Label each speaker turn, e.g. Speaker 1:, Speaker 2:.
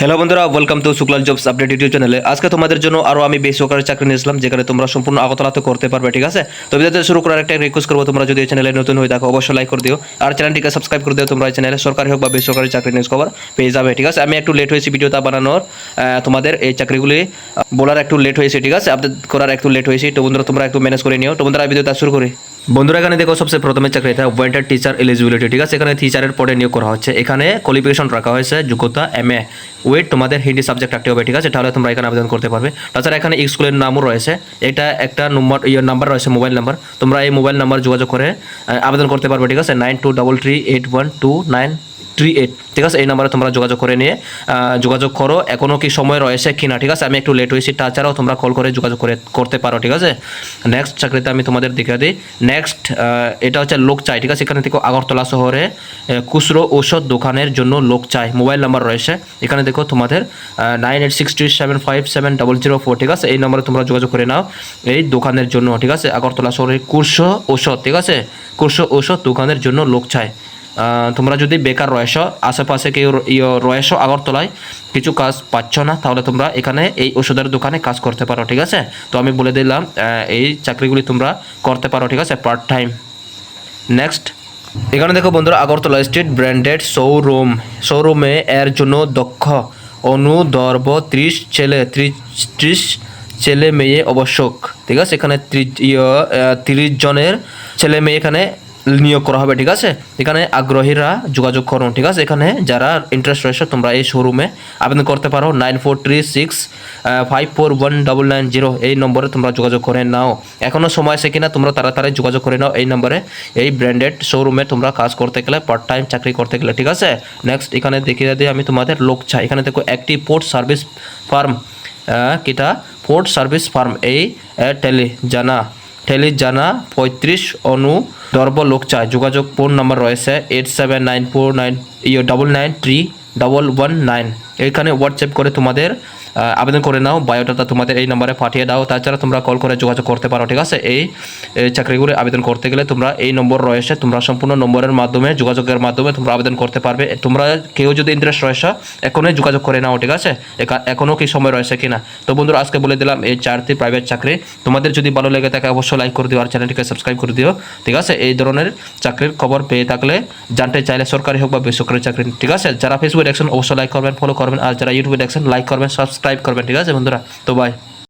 Speaker 1: Hello বন্ধুরা welcome to Shuklal jobs update YouTube চ্যানেলে আজকে তোমাদের জন্য আরও আমি বেসরকারি চাকরি নিয়েছিলাম যেখানে তোমরা সম্পূর্ণ আগতলাতে করতে পারবে, ঠিক আছে? তো ভিডিওতে শুরু করার একটা রিকোয়েস্ট করব, তোমরা যদি এই চ্যানেলে নতুন হয়ে থাকো, অবশ্যই লাইক করে দিও। আর চ্যানেলটিকে সাবস্ক্রাইব করে দিও, তোমরা এই চ্যানেলে সরকারি হোক বা বেসরকারি চাকরি নিউজ খবর পেয়ে যাবে, ঠিক আছে? আমি একটু লেট হয়েছি ভিডিওটা বানানোর তোমাদের এই চাকরিগুলি বলার একটু লেট হয়েছে, ঠিক আছে? আপডেট করার একটু লেট হয়েছে, তো বন্ধুরা তোমরা একটু ম্যানেজ করে নিও। তো বন্ধুরা ভিডিওটা শুরু করি। বন্ধুরা, এখানে দেখো সবচেয়ে প্রথমে চাকরি এটা ওয়েন্টার টিচার এলিজিবিলিটি ঠিক আছে? এখানে টিচারের পরে নিয়োগ করা হচ্ছে। এখানে কোয়ালিফিকেশন রাখা হয়েছে, যোগ্যতা এম এ ওয়েট তোমাদের হিন্দি সাবজেক্ট রাখতে হবে, ঠিক আছে? তাহলে তোমরা এখানে আবেদন করতে পারবে। তাছাড়া এখানে স্কুলের নামও রয়েছে। এটা একটা নম্বর ইয়ে নাম্বার রয়েছে মোবাইল নাম্বার তোমরা এই মোবাইল নাম্বার যোগাযোগ করে আবেদন করতে পারবে, ঠিক আছে? Nine two double three eight one two nine three eight ঠিক আছে? এই নাম্বারে তোমরা যোগাযোগ করে নিয়ে যোগাযোগ করো। এখনও কি সময় রয়েছে কি না ঠিক আছে? আমি একটু লেট হয়েছি তাছাড়াও তোমরা কল করে যোগাযোগ করে করতে পারো ঠিক আছে? নেক্সট চাকরিতে আমি তোমাদের দেখে দিই। নেক্সট এটা হচ্ছে লোক চাই ঠিক আছে? এখানে দেখো আগরতলা শহরে খুচরো ঔষধ দোকানের জন্য লোক চাই মোবাইল নাম্বার রয়েছে। এখানে দেখো তোমাদের nine eight six three seven five seven double zero four ঠিক আছে? এই নাম্বারে তোমরা যোগাযোগ করে নাও এই দোকানের জন্য ঠিক আছে? আগরতলা শহরে কুরশো ঔষধ ঠিক আছে? কুরশো ঔষধ দোকানের জন্য লোক আহ, তোমরা যদি বেকার রয়েছ, আশেপাশে কেউ রয়েছ আগরতলায়, কিছু কাজ পাচ্ছ না, তাহলে তোমরা এখানে এই ওষুধের দোকানে কাজ করতে পারো, ঠিক আছে? তো আমি বলে দিলাম এই চাকরিগুলি তোমরা করতে পারো, ঠিক আছে পার্ট টাইম নেক্সট এখানে দেখো বন্ধুরা, আগরতলা স্ট্রিট ব্র্যান্ডেড শোরুম শোরুমে এর জন্য দক্ষ, অনুদর্ব, ত্রিশ ছেলে, ত্রিশ ত্রিশ ছেলে মেয়ে আবশ্যক, ঠিক আছে? এখানে তিরিশ জনের ছেলে মেয়ে এখানে নিয়োগ করা হবে, ঠিক আছে? এখানে আগ্রহীরা যোগাযোগ করুন ঠিক আছে? এখানে যারা ইন্টারেস্ট রয়েছে, তোমরা এই শোরুমে আবেদন করতে পারো। Nine four three six five four one double nine zero এই নম্বরে তোমরা যোগাযোগ করে নাও। এখনও সময় আছে কিনা, তোমরা তাড়াতাড়ি যোগাযোগ করে নাও এই নম্বরে। এই ব্র্যান্ডেড শোরুমে তোমরা কাজ করতে গেলে পার্ট টাইম চাকরি করতে গেলে, ঠিক আছে? নেক্সট এখানে দেখিয়ে দিই আমি তোমাদের লোক চাই এখানে দেখো, একটি পোর্ট সার্ভিস ফার্ম কিটা? পোর্ট সার্ভিস ফার্ম এই টেলি জানা। টেলি জানা পঁয়ত্রিশ অনু দর্ব লোক চায়। যোগাযোগ ফোন নাম্বার রয়েছে eight seven nine four nine ইয়ে double nine three double one nine এখানে হোয়াটসঅ্যাপ করে তোমাদের আবেদন করে নাও বায়োডাটা তোমাদের এই নাম্বারে পাঠিয়ে দাও, তাছাড়া তোমরা কল করে যোগাযোগ করতে পারো, ঠিক আছে? এই চাকরিগুলো আবেদন করতে গেলে তোমরা এই নম্বর রয়েছে, তোমরা সম্পূর্ণ নম্বরের মাধ্যমে, যোগাযোগের মাধ্যমে তোমরা আবেদন করতে পারবে। তোমরা কেউ যদি ইন্টারেস্ট রয়েছে, এখনই যোগাযোগ করে নাও, ঠিক আছে? এখনও কি সময় রয়েছে কিনা? তো বন্ধুরা, আজকে বলে দিলাম, এই চারটি প্রাইভেট চাকরি। তোমাদের যদি ভালো লেগে থাকে, অবশ্যই লাইক করে দিও আর চ্যানেলটিকে সাবস্ক্রাইব করে দিও, ঠিক আছে? এই ধরনের চাকরির খবর পেয়ে থাকলে, জানতে চাইলে সরকারি হোক বা বেসরকারি চাকরি, ঠিক আছে? যারা ফেসবুক দেখছেন, অবশ্যই লাইক করবেন ফলো করবেন। আর যারা ইউটিউবে দেখছেন লাইক করবেন সাবস্ক্রাইব করবেন ঠিক আছে বন্ধুরা? তো বাই